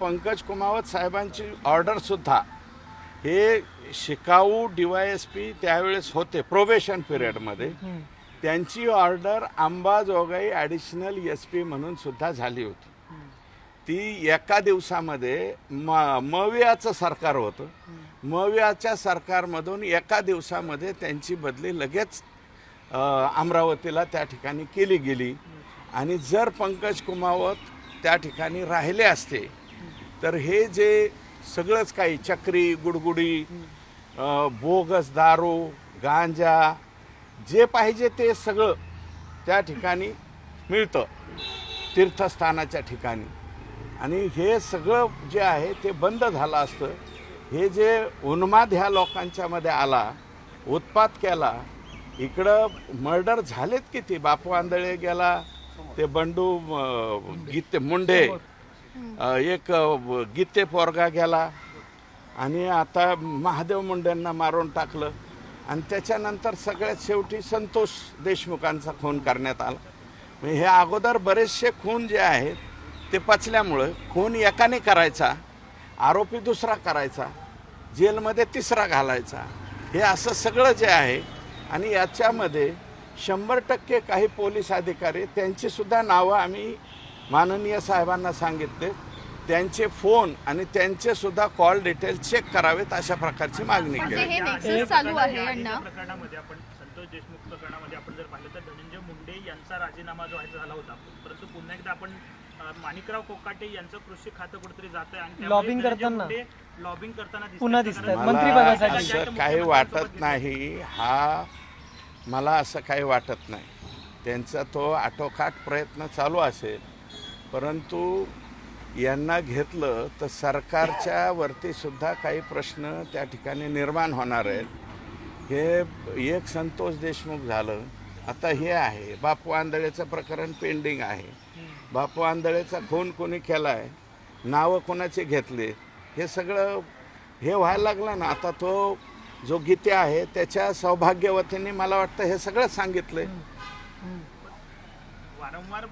पंकज कुमावत साहेबांची ऑर्डर सुद्धा. हे शिकाऊ डीवायएसपी त्यावेळेस होते प्रोबेशन पिरियडमध्ये त्यांची order Ambajogai additional S P म्हणून सुद्धा झाली होती. ती एका दिवसामध्ये म मवियाचं सरकार होतं. मवियाच्या सरकारमधून एका दिवसामध्ये त्यांची बदली लगेच अमरावतीला त्या ठिकाणी केली गेली. आणि जर पंकज कुमावत त्या ठिकाणी राहिले असते तर हे जे सगळंच काही चक्री गुडगुडी बोगस दारू गांजा जे पाहिजे ते सगळं त्या ठिकाणी मिळतं तीर्थस्थानाच्या ठिकाणी. आणि हे सगळं जे आहे ते बंद झालं असतं. हे जे उन्माद ह्या लोकांच्यामध्ये आला उत्पात केला इकडं मर्डर झालेत किती? बापू आंधळे गेला ते बंडू गीते मुंडे एक गीते पोरगा गेला. आणि आता महादेव मुंडेंना मारून टाकलं. आणि त्याच्यानंतर सगळ्यात शेवटी संतोष देशमुखांचा खून करण्यात आला. हे अगोदर बरेचसे खून जे आहेत ते पचल्यामुळं खून एकाने करायचा आरोपी दुसरा करायचा जेलमध्ये तिसरा घालायचा. हे असं सगळं जे आहे आणि याच्यामध्ये शंभर टक्के काही पोलीस अधिकारी त्यांचीसुद्धा नावं आम्ही माननीय साहेबांना सांगितले त्यांचे फोन आणि त्यांचे सुद्धा कॉल डिटेल चेक करावेत अशा प्रकारची मागणी म्हणजे केली हे नेक्सस चालू आहे अण्णा या प्रकरणामध्ये आपण संतोष देशमुख प्रकरणामध्ये आपण जर पाहिलं तर धनंजय मुंडे यांचा राजीनामा जो आहे झाला होता परंतु पुन्हा एकदा आपण माणिकराव कोकाटे यांचं कृषी खातं कुठेतरी जात आहे आणि Lobbying करताना. लॉबिंग करताना. पुन्हा तर दिसतंय. कारण- मंत्रिपदासाठी. मला असं काही वाटत नाही हा मला असं काही वाटत नाही त्यांचा तो आटोकाट प्रयत्न चालू असेल परंतु यांना घेतलं तर सरकारच्या वरतीसुद्धा काही प्रश्न त्या ठिकाणी निर्माण होणार आहेत. हे एक संतोष देशमुख झालं. आता हे आहे. बापू आंधळेचं प्रकरण पेंडिंग आहे. बापू आंधळेचा खून कोणी केला आहे नावं कोणाचे घेतले? हे सगळं हे व्हायला लागलं ना. आता तो जो गीते आहे त्याच्या सौभाग्यवतीने मला वाटतं हे सगळं सांगितलंय. वारंवार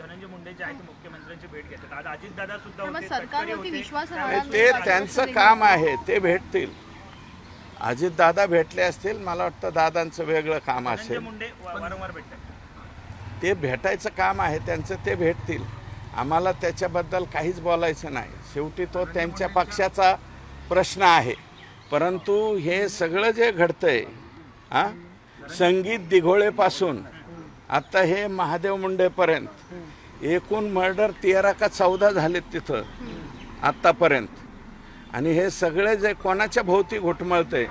धनंजय मुंडे जे आहेत ते मुख्यमंत्र्यांची भेट घेतात. आज सुद्धा सरकारवरती तटकरे होते. विश्वास ते. त्यांचं काम आहे ते भेटतील. अजित दादा भेटले असतील मला वाटतं दादांचं वेगळं काम धनंजय असेल. मुंडे वारंवार भेटतात. ते भेटायचं काम आहे त्यांचं ते भेटतील. आम्हाला त्याच्याबद्दल काहीच बोलायचं नाही. शेवटी तो त्यांच्या पक्षाचा प्रश्न आहे. परंतु हे सगळं जे घडतंय हां? संगीत दिघोळेपासून आत्ता हे महादेव मुंडेपर्यंत. एकूण मर्डर तेरा का चौदा झालेत तिथं आत्तापर्यंत आणि हे सगळे जे कोणाच्या भोवती घुटमळतंय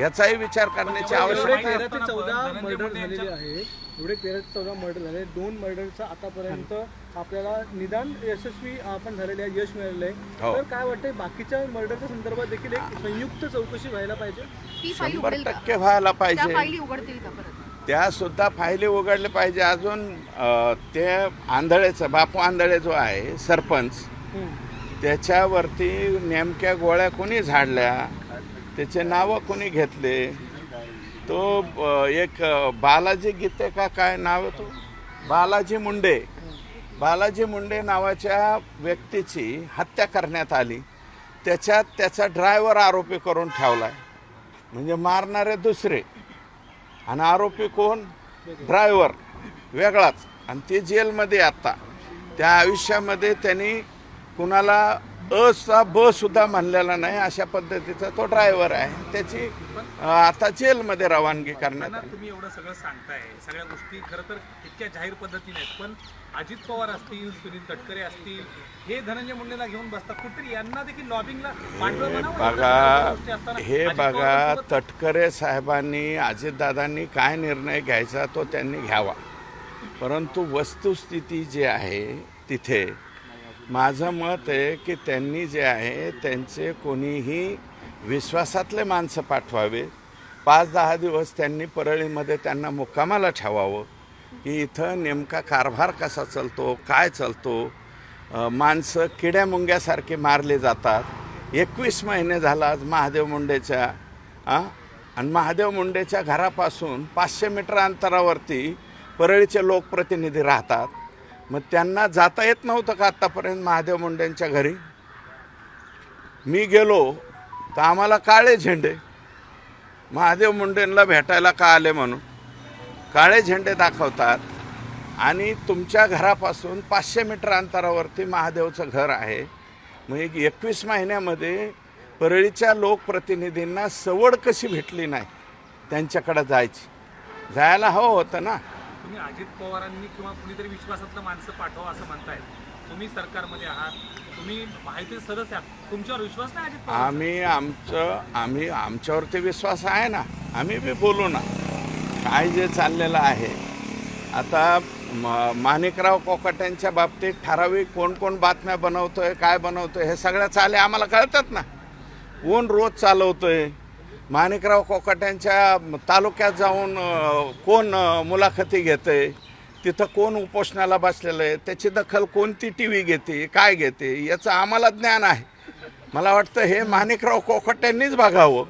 याचाही विचार करण्याची आवश्यकता चौदा मर्डर झालेले आहे एवढे तेरा ते चौदा मर्डर झाले. दोन मर्डरचं आतापर्यंत आपल्याला निदान यशस्वी आपण झालेले आहे यश मिळालेलं हो. आहे तर काय वाटतंय बाकीच्या मर्डरच्या संदर्भात देखील एक संयुक्त चौकशी व्हायला पाहिजे? शंभर टक्के व्हायला पाहिजे. फाईली उघडतील का परत त्या सुद्धा फायली उघडले पाहिजे. अजून ते आंधळेचं बापू आंधळे जो आहे सरपंच त्याच्यावरती नेमक्या गोळ्या कोणी झाडल्या? त्याचे नावं कोणी घेतले? तो एक बालाजी गीते का काय नाव आहे तो? बालाजी मुंडे. बालाजी मुंडे नावाच्या व्यक्तीची हत्या करण्यात आली. त्याच्यात त्याचा ड्रायव्हर आरोपी करून ठेवला म्हणजे मारणारे दुसरे. आणि आरोपी कोण? ड्रायव्हर. वेगळाच. आणि ते जेलमध्ये आत्ता त्या आयुष्यामध्ये त्यांनी कुणाला अ चा ब सुद्धा म्हणलेला नाही अशा पद्धतीचा तो ड्रायव्हर आहे. त्याची आता जेलमध्ये रवानगी करण्यात आली. तुम्ही एवढं सगळं सांगताय. सगळ्या गोष्टी खरं तर इतक्या जाहीर पद्धतीने आहेत पण अजित पवार असतील सुनील तटकरे असतील हे धनंजय मुंडेला घेऊन बसतात. कुठेतरी यांना देखील लॉबिंगला पाठबळ बनावं लागतं. बघा सगळ्या गोष्टी असताना हे अजित बघा पवारांसोबत तटकरे साहेबांनी अजितदादांनी काय निर्णय घ्यायचा तो त्यांनी घ्यावा. परंतु वस्तुस्थिती जी आहे तिथे माझं मत आहे की त्यांनी जे आहे त्यांचे कोणीही विश्वासातले माणसं पाठवावे. पाच दहा दिवस त्यांनी परळीमध्ये त्यांना मुक्कामाला ठेवावं की इथं नेमका कारभार कसा चालतो काय चालतो. माणसं किड्या मुंग्यासारखे मारले जातात. एकवीस महिने झाला आज महादेव मुंडेच्या आणि महादेव मुंडेच्या घरापासून पाचशे मीटर अंतरावरती परळीचे लोकप्रतिनिधी राहतात. मग त्यांना जाता येत नव्हतं का आत्तापर्यंत महादेव मुंडेंच्या घरी? मी गेलो तर आम्हाला काळे झेंडे. महादेव मुंडेंना भेटायला का आले म्हणून? काळे झेंडे दाखवतात आणि तुमच्या घरापासून पाचशे मीटर अंतरावरती महादेवचं घर आहे. मग एक एकवीस महिन्यामध्ये परळीच्या लोकप्रतिनिधींना सवड कशी भेटली नाही? त्यांच्याकडं जायची. जायला हवं होतं ना? तुम्ही अजित पवारांनी किंवा कुणीतरी विश्वासातलं माणसं पाठवा असं म्हणताय. तुम्ही सरकारमध्ये आहात. तुम्ही माहिती सदस्य आहात. तुमच्यावर विश्वास नाही अजित पवार आम्ही आमचं आम्ही आमच्यावरती विश्वास आहे ना. आम्ही बी बोलू ना. काय जे चाललेलं आहे. आता म- माणिकराव कोकाट्यांच्या बाबतीत ठराविक कोण कोण बातम्या बनवतोय काय बनवतोय हे सगळ्या चाले आम्हाला कळतात ना. कोण रोज चालवतोय? माणिकराव कोकाट्यांच्या तालुक्यात जाऊन कोण मुलाखती मुलाखती आहे तिथं कोण उपोषणाला बसलेलं आहे त्याची दखल कोणती टी व्ही घेते काय घेते याचं आम्हाला ज्ञान आहे. मला वाटतं हे माणिकराव कोकाट्यांनीच बघावं.